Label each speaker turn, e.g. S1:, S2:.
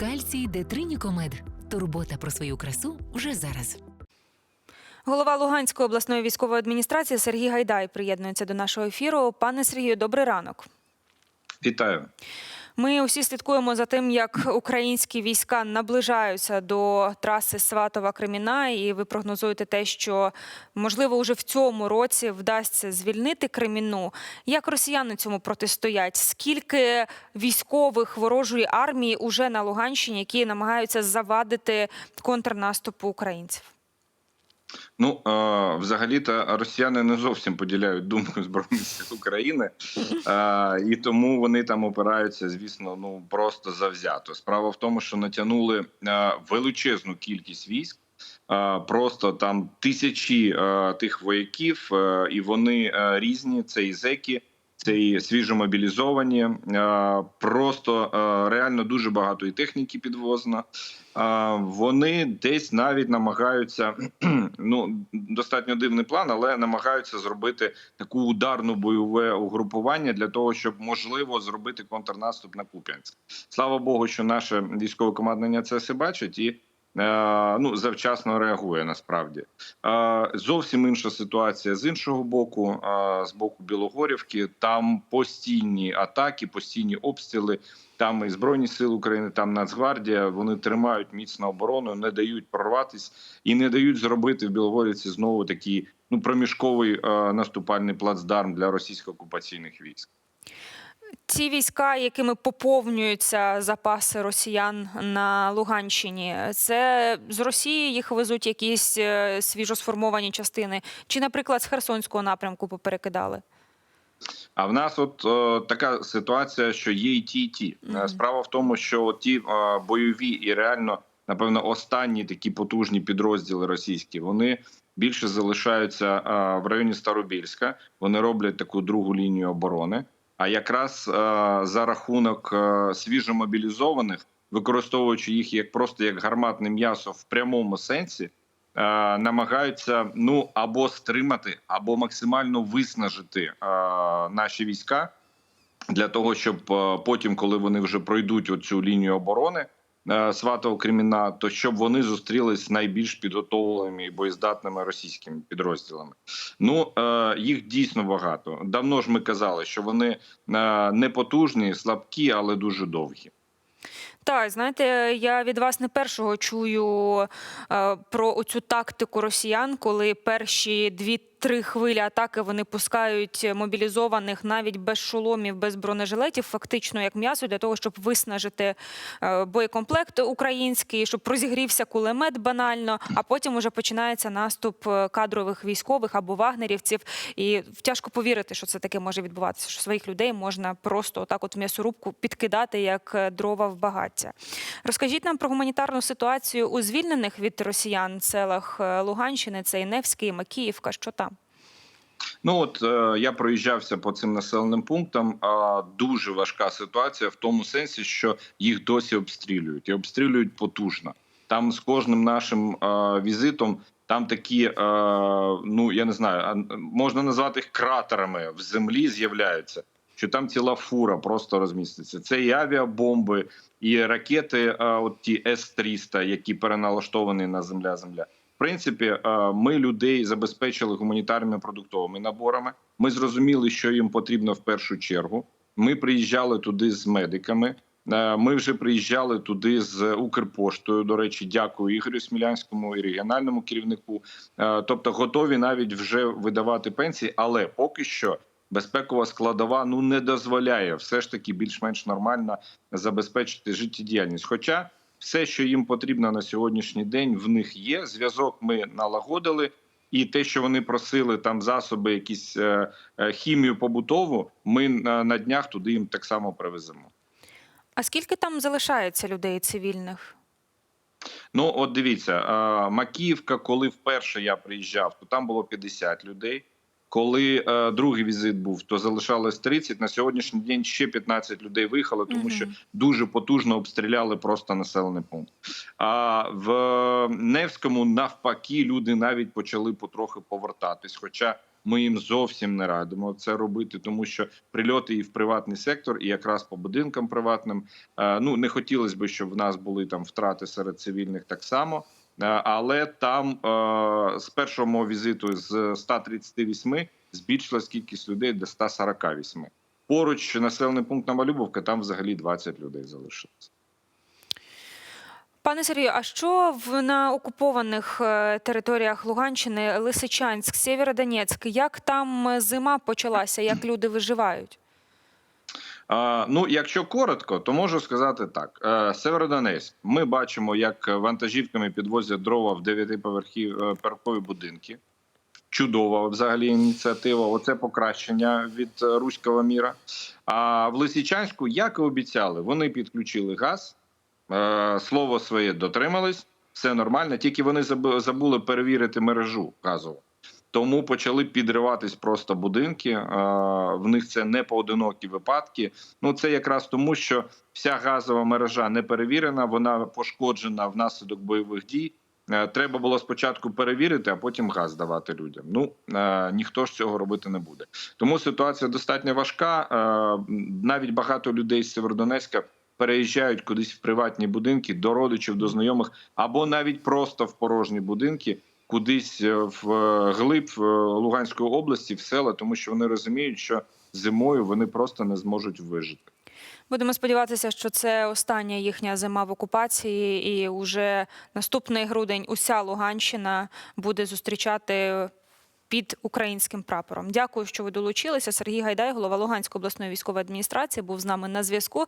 S1: Кальцій Детринікомед. Турбота про свою красу вже зараз.
S2: Голова Луганської обласної військової адміністрації Сергій Гайдай приєднується до нашого ефіру. Пане Сергію, добрий ранок.
S3: Вітаю.
S2: Ми усі слідкуємо за тим, як українські війська наближаються до траси Сватова Креміна, і ви прогнозуєте те, що можливо уже в цьому році вдасться звільнити Креміну. Як росіяни цьому протистоять? Скільки військових ворожої армії уже на Луганщині, які намагаються завадити контрнаступу українців?
S3: Ну взагалі-то росіяни не зовсім поділяють думку збройних сил України, і тому вони там опираються, звісно, ну просто завзято. Справа в тому, що натягнули величезну кількість військ. Просто там тисячі тих вояків, і вони різні. Це і зеки, це і свіжомобілізовані. е, Просто е, реально дуже багато і техніки підвозено. Вони десь навіть намагаються ну достатньо дивний план, але намагаються зробити таку ударну бойове угрупування для того, щоб можливо зробити контрнаступ на Куп'янськ. Слава Богу, що наше військове командування це все бачить і. Е, Ну, завчасно реагує насправді Е, зовсім інша ситуація з іншого боку, е, з боку Білогорівки. Там постійні атаки, постійні обстріли. Там і збройні сили України, там Нацгвардія. Вони тримають міцно оборону, не дають прорватись і не дають зробити в Білогорівці знову такий ну проміжковий наступальний плацдарм для російсько-окупаційних військ.
S2: Ці війська, якими поповнюються запаси росіян на Луганщині, це з Росії їх везуть якісь е, свіжосформовані частини, чи, наприклад, з Херсонського напрямку поперекидали?
S3: А в нас от е, така ситуація, що є і ті, і ті.
S2: Мгм.
S3: Справа в тому, що ті е, бойові і реально, напевно, останні такі потужні підрозділи російські, вони більше залишаються е, в районі Старобільська. Вони роблять таку другу лінію оборони. А якраз е, за рахунок е, свіжомобілізованих, використовуючи їх як просто як гарматне м'ясо в прямому сенсі, е, намагаються ну або стримати, або максимально виснажити наші війська для того, щоб потім, коли вони вже пройдуть оцю лінію оборони Сватого Креміна, то щоб вони зустрілись з найбільш підготовленими і боєздатними російськими підрозділами. Ну е, їх дійсно багато. Давно ж ми казали, що вони е, не потужні, слабкі, але дуже довгі.
S2: Так, знаєте, я від вас не першого чую е, про оцю тактику росіян, коли перші дві-три хвилі атаки вони пускають мобілізованих навіть без шоломів, без бронежилетів, фактично як м'ясо, для того, щоб виснажити е, боєкомплект український, щоб розігрівся кулемет банально, а потім уже починається наступ е, кадрових військових або вагнерівців. І тяжко повірити, що це таке може відбуватися, що своїх людей можна просто отак, от в м'ясорубку підкидати як е, дрова в багаття. Розкажіть нам про гуманітарну ситуацію у звільнених від росіян селах Луганщини. Це і Невський, і Макіївка. Що там?
S3: Ну от е, я проїжджався по цим населеним пунктам. А дуже важка ситуація в тому сенсі, що їх досі обстрілюють і обстрілюють потужно. Там з кожним нашим е, візитом там такі, е, ну я не знаю, можна назвати їх кратерами в землі з'являються. Що там ціла фура просто розміститься. Це і авіабомби, і ракети, е, от ті С-300, які переналаштовані на земля-земля. Принципі, е, ми людей забезпечили гуманітарними продуктовими наборами. Ми зрозуміли, що їм потрібно в першу чергу. Ми приїжджали туди з медиками. Е, Ми вже приїжджали туди з Укрпоштою. До речі, дякую Ігорю Смілянському і регіональному керівнику. Е, Тобто, готові навіть вже видавати пенсії, але поки що безпекова складова ну не дозволяє все ж таки більш-менш нормально забезпечити життєдіяльність. Хоча все, що їм потрібно на сьогоднішній день, в них є. Зв'язок ми налагодили, і те, що вони просили там засоби, якісь е, е, хімію побутову, ми на, днях туди їм так само привеземо.
S2: А скільки там залишається людей цивільних?
S3: Ну, от дивіться, Макіївка, коли вперше я приїжджав, то там було 50 людей. Коли е, другий візит був, то залишалось 30. На сьогоднішній день ще 15 людей виїхали, тому
S2: Мгм.
S3: що дуже потужно обстріляли просто населений пункт. А в Невському навпаки люди навіть почали потрохи повертатись. Хоча Ми їм зовсім не радимо це робити, тому що прильоти і в приватний сектор, і якраз по будинкам приватним. Е, Ну не хотілося б, щоб в нас були там втрати серед цивільних так само. Е, Але там е, з першого візиту з 138 збільшилась кількість людей до 148. Поруч населений пункт Новолюбовка, там взагалі 20 людей залишилось.
S2: Пане Сергію, а що в на окупованих е, територіях Луганщини, Лисичанськ, Сєвєродонецьк, як там зима почалася, як люди виживають?
S3: Ну, якщо коротко, то можу сказати так: Е, Северодонецьк. Ми бачимо, як вантажівками підвозять дрова в дев'ятиповерхові будинки. Чудова взагалі ініціатива. Оце покращення від е, руського міра. А в Лисичанську, як і обіцяли, вони підключили газ. Е, Слово своє дотримались, все нормально. Тільки вони забу- забули перевірити мережу газову. Тому почали підриватись просто будинки. Е, В них це не поодинокі випадки. Ну це якраз тому, що вся газова мережа не перевірена, вона пошкоджена внаслідок бойових дій. Е, Треба було спочатку перевірити, а потім газ давати людям. Ну е, ніхто ж цього робити не буде. Тому ситуація достатньо важка. Навіть багато людей з Северодонецька переїжджають кудись в приватні будинки до родичів, до знайомих, або навіть просто в порожні будинки, кудись е, в е, глиб е, Луганської області, в села, тому що вони розуміють, що зимою вони просто не зможуть вижити.
S2: Будемо сподіватися, що це остання їхня зима в окупації, і уже наступний грудень уся Луганщина буде зустрічати під українським прапором. Дякую, що ви долучилися. Сергій Гайдай, голова Луганської обласної військової адміністрації, був з нами на зв'язку.